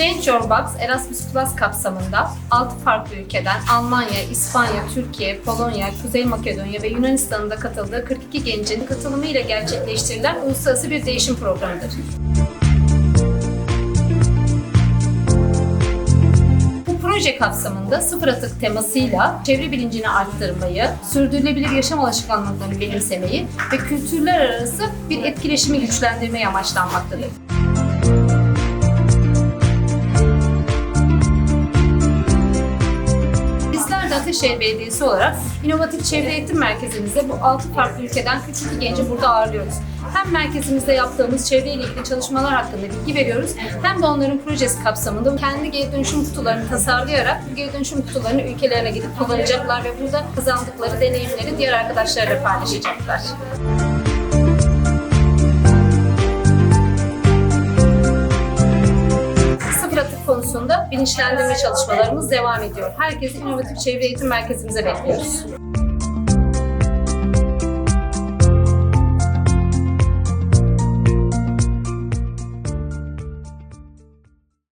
Change Your Box Erasmus Plus kapsamında 6 farklı ülkeden Almanya, İspanya, Türkiye, Polonya, Kuzey Makedonya ve Yunanistan'ın da katıldığı 42 gencin katılımıyla gerçekleştirilen uluslararası bir değişim programıdır. Proje kapsamında sıfır atık temasıyla çevre bilincini arttırmayı, sürdürülebilir yaşam alışkanlıklarını benimsemeyi ve kültürler arası bir etkileşimi güçlendirmeyi amaçlanmaktadır. De Ateşehir Belediyesi olarak inovatif çevre eğitim merkezimizde bu 6 farklı ülkeden 42 genci burada ağırlıyoruz. Hem merkezimizde yaptığımız çevreyle ilgili çalışmalar hakkında bilgi veriyoruz hem de onların projesi kapsamında kendi geri dönüşüm kutularını tasarlayarak bu geri dönüşüm kutularını ülkelerine gidip kullanacaklar ve burada kazandıkları deneyimleri diğer arkadaşlarla paylaşacaklar. Konusunda bilinçlendirme çalışmalarımız devam ediyor. Herkesi inovatif çevre eğitim merkezimize bekliyoruz.